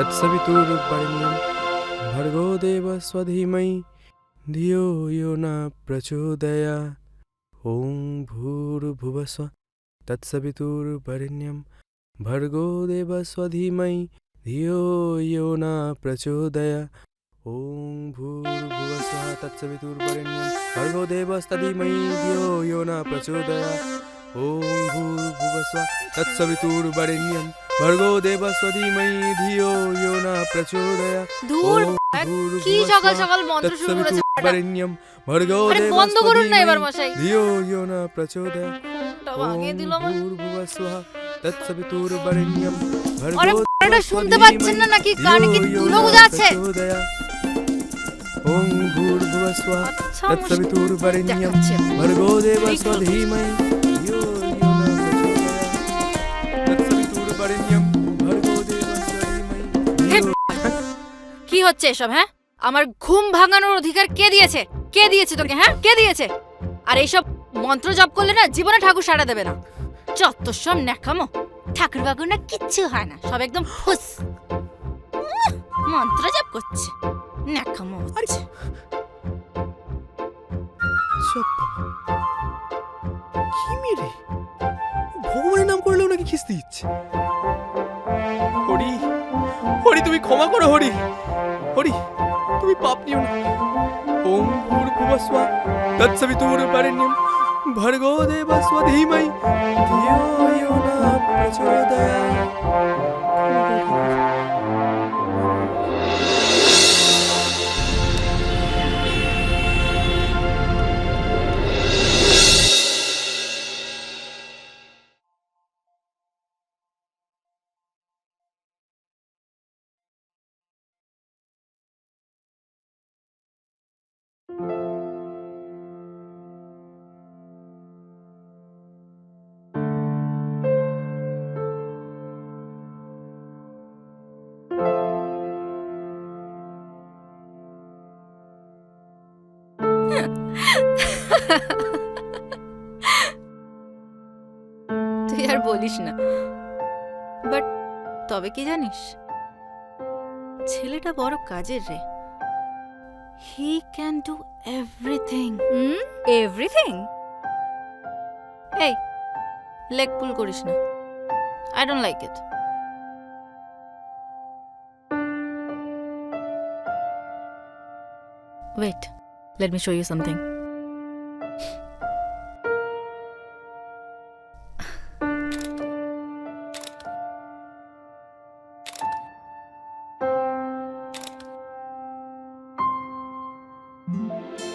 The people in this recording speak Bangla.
तत्सवितुर्वरेण्यं भर्गो देवस्वधीमहि धियो यो न प्रचोदया ॐ भूर्भुवस्व तत्सवितुर्वरेण्यं भर्गो देवस्वधीमहि धियो यो न प्रचोदय ॐ भूर्भुवस्वः तत्सवितुर्वरेण्यं भर्गो देवस्तधीमहि धियो यो न प्रचोदय ॐ भूर्भुवस्व तत्सवितुर्वरेण्यं ভর্গো দেবস্বতী ময়ী ধিও ইয়ো না প্রচোদয়া দূর কি সকাল সকাল মন্ত্র শুরু করেছে বরেণ্যম ভর্গো বন্ধ করুন না এবার মশাই ধিও ইয়ো না প্রচোদয়া আগে তৎসবিতুর ভর্গো এটা শুনতে পাচ্ছেন না নাকি কানে কি কি হচ্ছে এসব হ্যাঁ? আমার ঘুম ভাঙানোর অধিকার কে দিয়েছে? কে দিয়েছে তোকে হ্যাঁ? কে দিয়েছে? আর এইসব মন্ত্র জপ করলে না জীবনে ঠাকুর সারা দেবে না। যত সব ন্যাকামো ঠাকুর বাকুর না কিচ্ছু হয় না সব একদম ফুস উহ, মন্ত্র জপ করছে ন্যাকামো হচ্ছে। কি মেরে? ভগবানের নাম করলেও নাকি খিস্তি দিচ্ছে? হরি হরি তুমি ক্ষমা করো হরি। হরি, তুমি পাপ নিও না ওম ভূর্ভুবস্ব তৎসবিতুর্বরেণ্যম ভর্গো দেবস্ব ধীমহি ধিয়ো ইয়ো न প্রচোদয়াৎ। তুই আর বলিস না। বাট তবে কি জানিস? ছেলেটা বড় কাজের রে। he can do everything hmm everything এই লেগ পুল করিস না I don't like it wait let me show you something Música